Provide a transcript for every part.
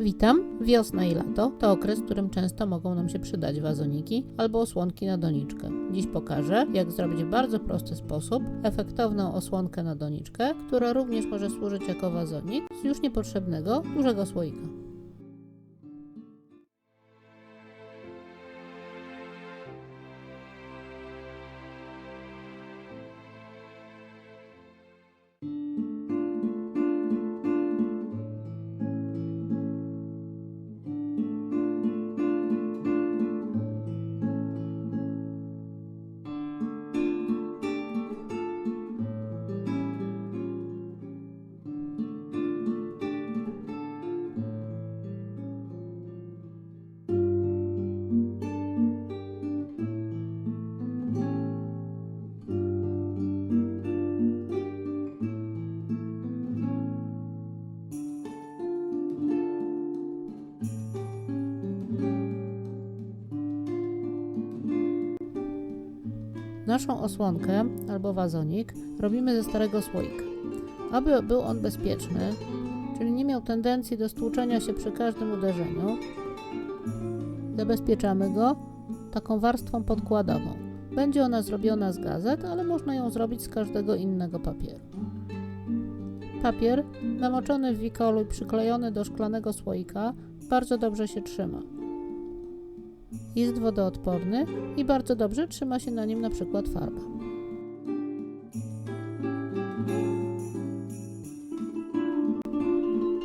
Witam. Wiosna i lato to okres, w którym często mogą nam się przydać wazoniki albo osłonki na doniczkę. Dziś pokażę, jak zrobić w bardzo prosty sposób efektowną osłonkę na doniczkę, która również może służyć jako wazonik z już niepotrzebnego dużego słoika. Naszą osłonkę albo wazonik robimy ze starego słoika. Aby był on bezpieczny, czyli nie miał tendencji do stłuczenia się przy każdym uderzeniu, zabezpieczamy go taką warstwą podkładową. Będzie ona zrobiona z gazet, ale można ją zrobić z każdego innego papieru. Papier namoczony w wikolu i przyklejony do szklanego słoika bardzo dobrze się trzyma. Jest wodoodporny i bardzo dobrze trzyma się na nim na przykład farba.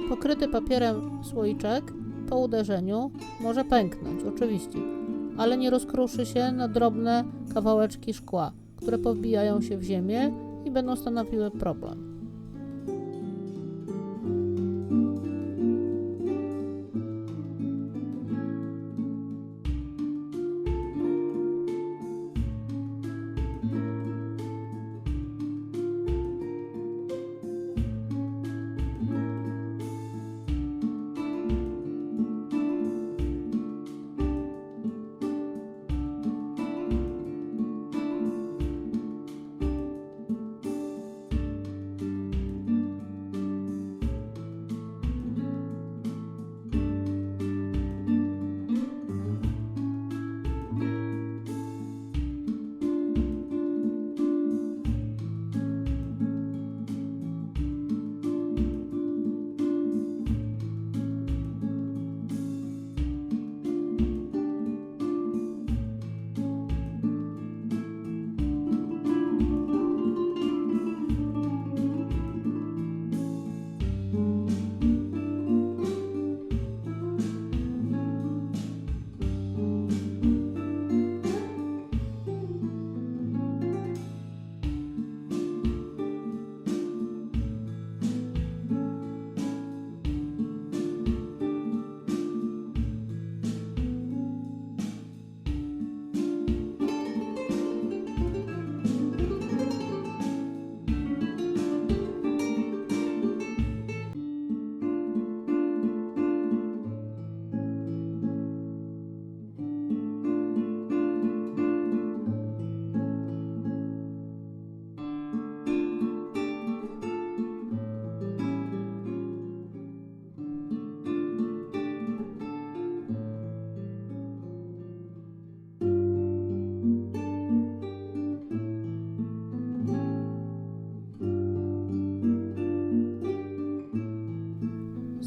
Pokryty papierem słoiczek po uderzeniu może pęknąć, oczywiście, ale nie rozkruszy się na drobne kawałeczki szkła, które powbijają się w ziemię i będą stanowiły problem.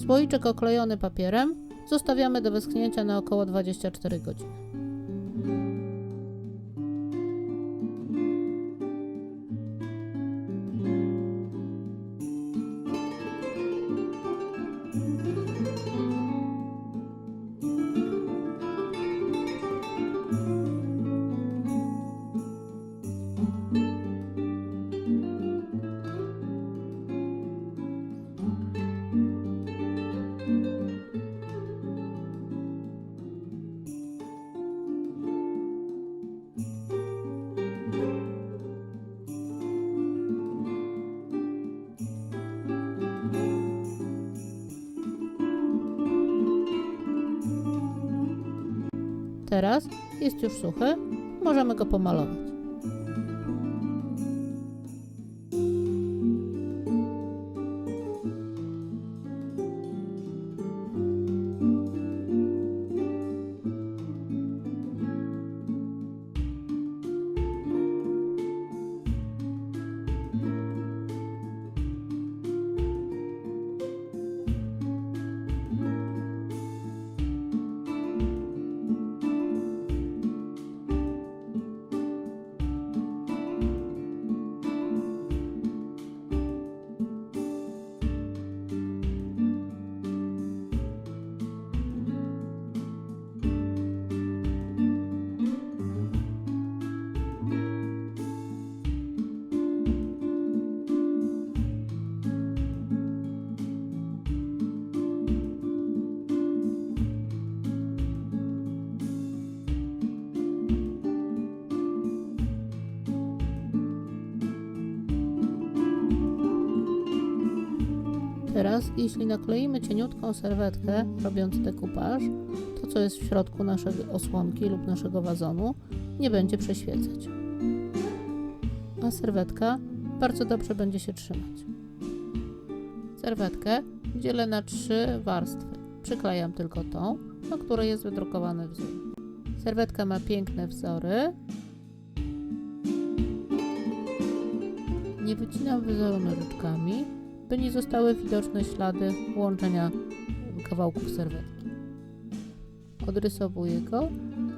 Słoiczek oklejony papierem zostawiamy do wyschnięcia na około 24 godziny. Teraz jest już suchy, możemy go pomalować. Teraz, jeśli nakleimy cieniutką serwetkę, robiąc dekupaż, to co jest w środku naszej osłonki lub naszego wazonu, nie będzie przeświecać. A serwetka bardzo dobrze będzie się trzymać. Serwetkę dzielę na trzy warstwy. Przyklejam tylko tą, na której jest wydrukowany wzór. Serwetka ma piękne wzory. Nie wycinam wzoru nożyczkami, by nie zostały widoczne ślady łączenia kawałków serwetki. Odrysowuję go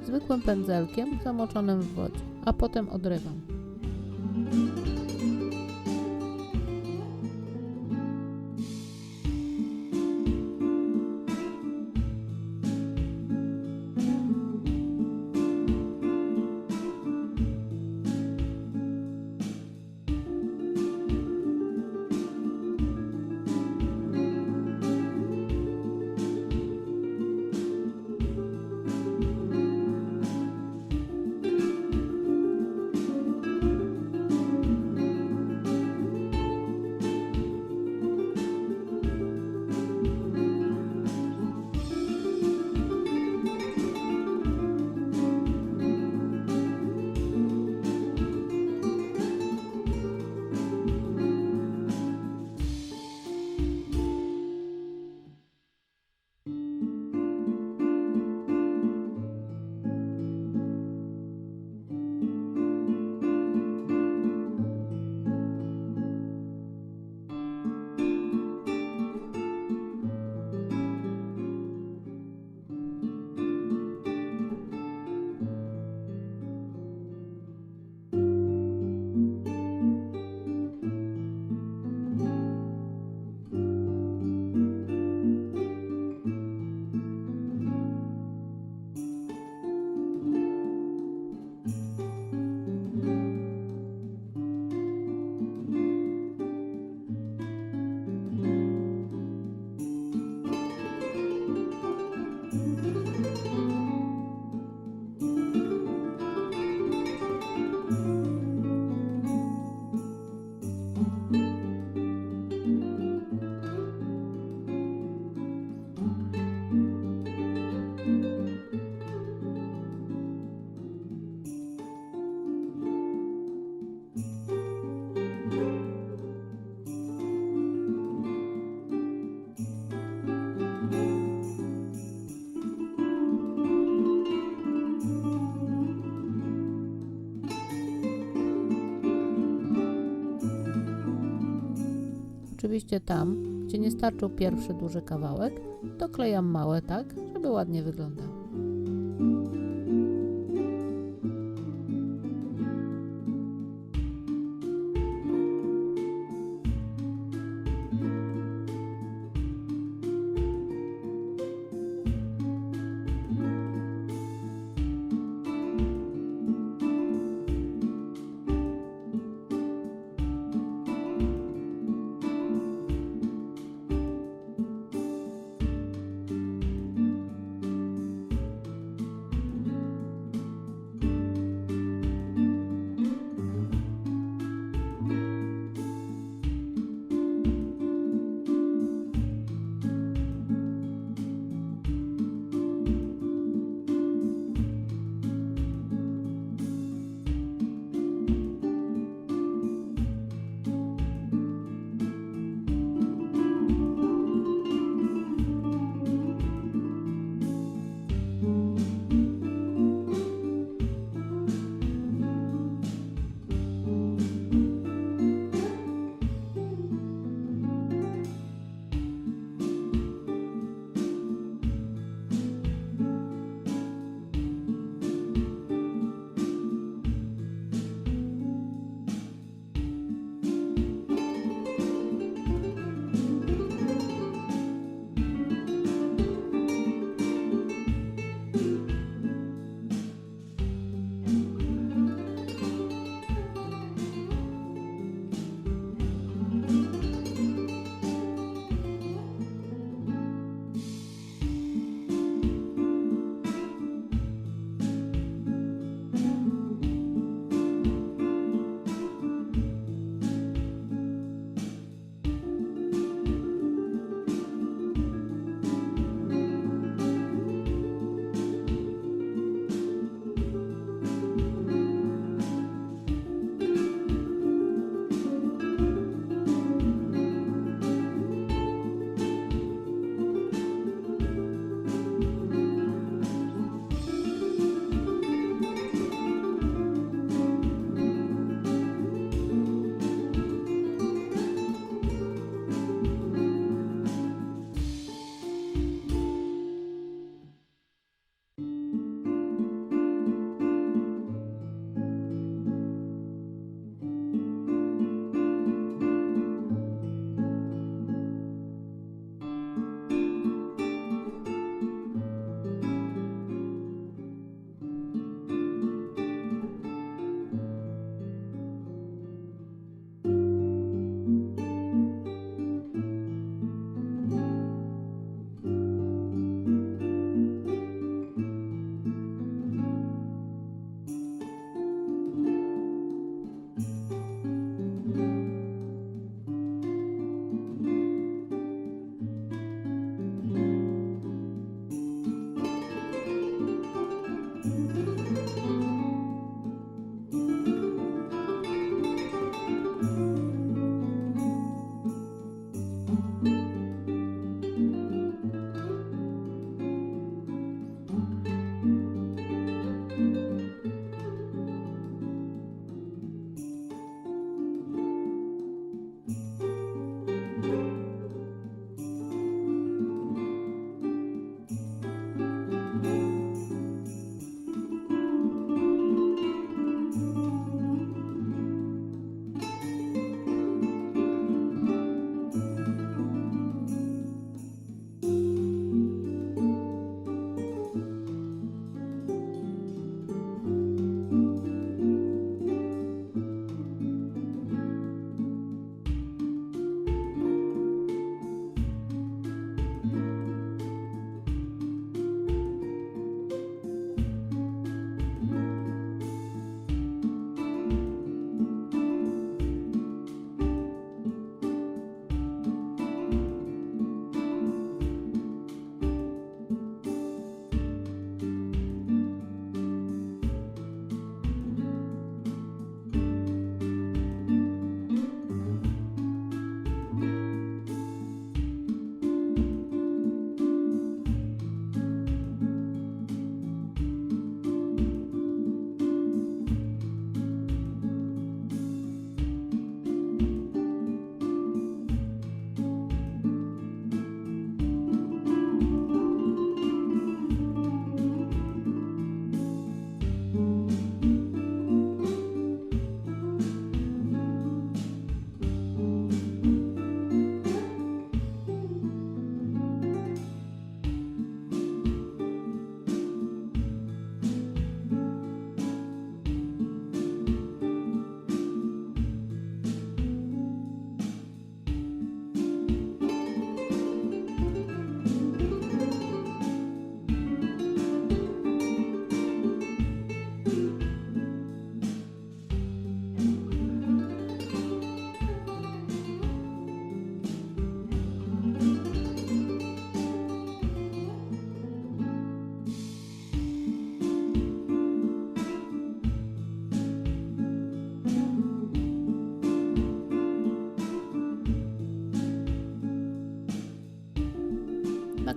zwykłym pędzelkiem zamoczonym w wodzie, a potem odrywam. Oczywiście tam, gdzie nie starczył pierwszy duży kawałek, doklejam małe tak, żeby ładnie wyglądały.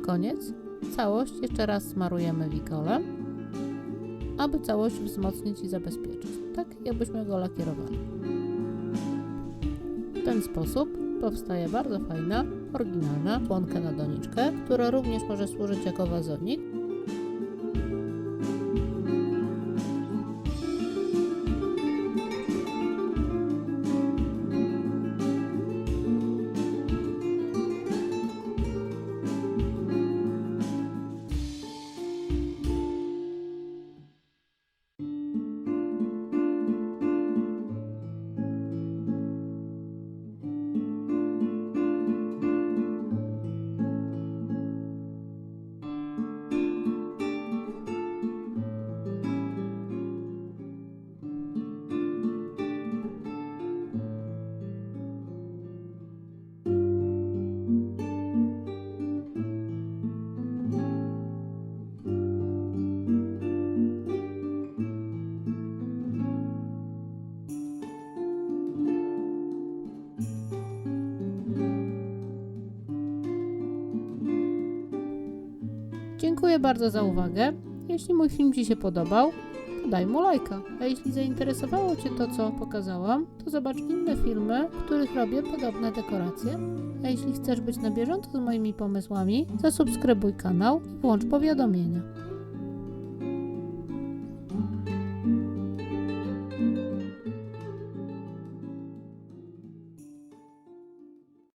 Koniec całość jeszcze raz smarujemy wikolem, aby całość wzmocnić i zabezpieczyć, tak jakbyśmy go lakierowali. W ten sposób powstaje bardzo fajna, oryginalna członka na doniczkę, która również może służyć jako wazonik. Dziękuję bardzo za uwagę. Jeśli mój film Ci się podobał, to daj mu lajka. A jeśli zainteresowało Cię to, co pokazałam, to zobacz inne filmy, w których robię podobne dekoracje. A jeśli chcesz być na bieżąco z moimi pomysłami, zasubskrybuj kanał i włącz powiadomienia.